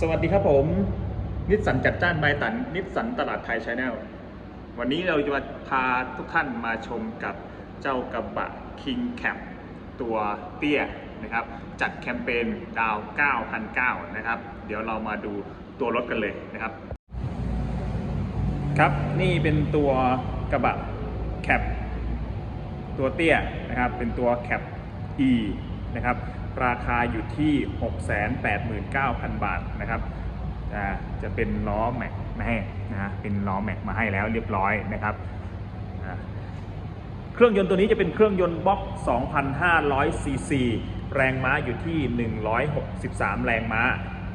สวัสดีครับผม นิสสันจัดจ้านใบตัน นิสสันตลาดไทยชาแนลวันนี้เราจะมาพาทุกท่านมาชมกับเจ้ากระบะ King Cap ตัวเตี้ยนะครับ จัดแคมเปญดาว9,900นะครับ เดี๋ยวเรามาดูตัวรถกันเลยนะครับ ครับนี่เป็นตัวกระบะแคปตัวเตี้ยนะครับ เป็นตัวแคป E นะครับราคาอยู่ที่ 689,000 บาทนะครับจะเป็นล้อแม็กมาให้นะฮะเป็นล้อแม็กมาให้แล้วเรียบร้อยนะครับเครื่องยนต์ตัวนี้จะเป็นเครื่องยนต์บล็อก 2,500 ซีซี แรงม้าอยู่ที่ 163 แรงม้า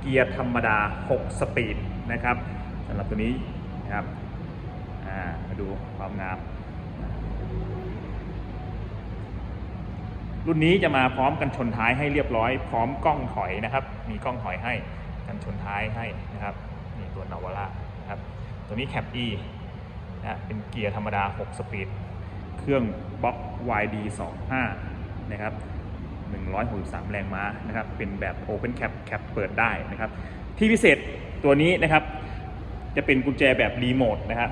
เกียร์ธรรมดา 6 สปีดนะครับสำหรับตัวนี้นะครับมาดูความงาม รุ่นนี้จะมาพร้อมกันชนท้ายให้เรียบร้อย พร้อมกล้องถอยนะครับ มีกล้องถอยให้กันชนท้ายให้นะครับนี่ตัวนาวาร่านะครับ ตัวนี้แคป E นะเป็นเกียร์ธรรมดา 6 สปีด เครื่องบล็อก YD 25 นะครับ163 แรงม้านะครับ เป็นแบบ Open Cap แคปเปิดได้นะครับ ที่พิเศษตัวนี้นะครับ จะเป็นกุญแจแบบรีโมทนะครับ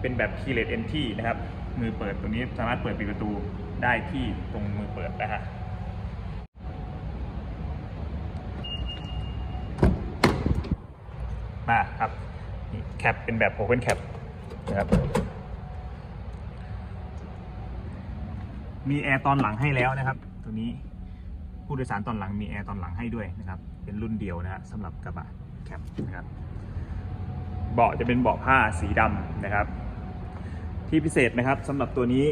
เป็นแบบ keyless entry นะครับ มือเปิดตัวนี้สามารถเปิดปิดประตู ได้ที่ตรงมือเปิดนะฮะมาครับแคปเป็นแบบ Open Cap นะครับมีแอร์ตอนหลังให้แล้วนะครับ ตัวนี้ผู้โดยสารตอนหลังมีแอร์ตอนหลังให้ด้วยนะครับ เป็นรุ่นเดียวนะฮะสำหรับกระบะแคปนะครับ เบาะจะเป็นเบาะผ้าสีดำนะครับ ที่พิเศษนะครับสำหรับตัวนี้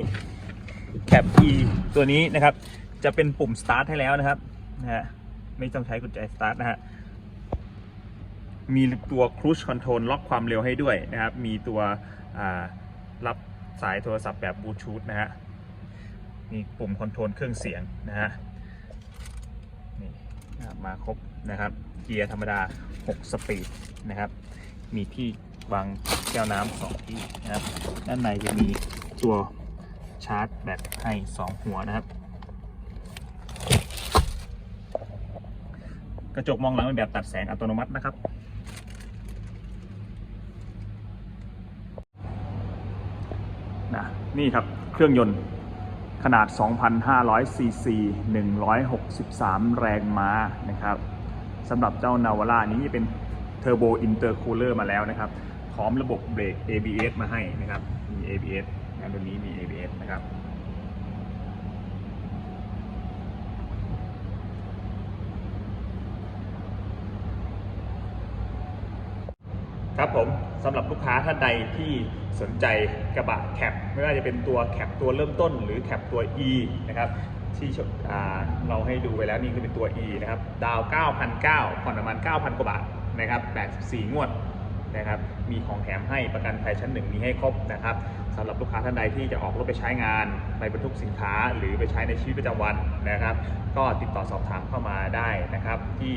แคป E ตัวนี้นะครับ จะเป็นปุ่ม start ให้แล้วนะครับนะฮะไม่ต้องใช้กุญแจ start นะฮะมีตัว cruise control ล็อกความเร็วให้ด้วยนะครับ มีตัวรับสายโทรศัพท์แบบบลูทูธนะฮะมีปุ่มคอนโทรลเครื่องเสียงนะฮะนี่มาครบนะครับเกียร์ธรรมดา 6 สปีดนะครับ มีที่วางแก้วน้ำสองที่นะครับ ด้านในจะมีตัว ชาร์จแบตให้ 2 หัวนะครับ กระจกมองหลังเป็นแบบตัดแสงอัตโนมัตินะครับน,นี่ครับ เครื่องยนต์ขนาด 2,500 ซีซี 163 แรงม้านะครับสำหรับเจ้านาวาร่านี้เป็นเทอร์โบอินเตอร์คูลเลอร์มาแล้วนะครับ พร้อมระบบเบรก ABS มาให้นะครับมี ABS นะตัวนี้มี ABS นะครับครับผมสำหรับลูกค้าท่านใดที่สนใจกระบะแคปไม่ว่าจะเป็นตัวแคปตัวเริ่มต้น หรือแคปตัว E นะครับที่เราให้ดูไปแล้วนี่คือเป็นตัว E นะครับ ดาว 9,900ผ่อนประมาณ 9,000 กว่าบาทนะครับ 84 งวด นะครับ มีของแถมให้ประกันภัยชั้นหนึ่งมีให้ครบนะครับสำหรับลูกค้าท่านใดที่จะออกรถไปใช้งานไปบรรทุกสินค้า หรือไปใช้ในชีวิตประจำวันนะครับ ก็ติดต่อสอบถามเข้ามาได้นะครับ ที่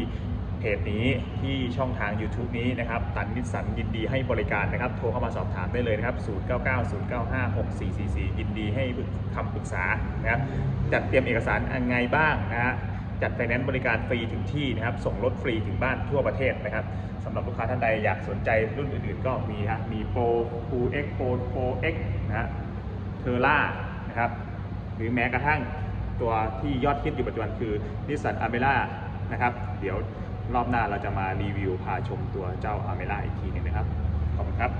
เพจนี้ที่ช่องทาง YouTube นี้นะครับ ตันนิสสันยินดีให้บริการนะครับ โทรเข้ามาสอบถามได้เลยนะครับ 0990956444 ยินดีให้คำปรึกษานะครับจัดเตรียมเอกสารยังไงบ้างนะฮะ จัดไฟแนนซ์บริการฟรีถึงที่นะครับ ส่งรถฟรีถึงบ้านทั่วประเทศนะครับสำหรับลูกค้าท่านใดอยากสนใจรุ่นอื่นๆ ก็มีฮะมีโปร Pro X Pro Pro X นะฮะเทอร่านะครับ หรือแม้กระทั่งตัวที่ยอดฮิตอยู่ปัจจุบันคือนิสสันอเมร่านะครับ เดี๋ยวรอบหน้าเราจะมารีวิวพาชมตัวเจ้าอเมร่าอีกทีหนึงนะครับ ขอบคุณครับ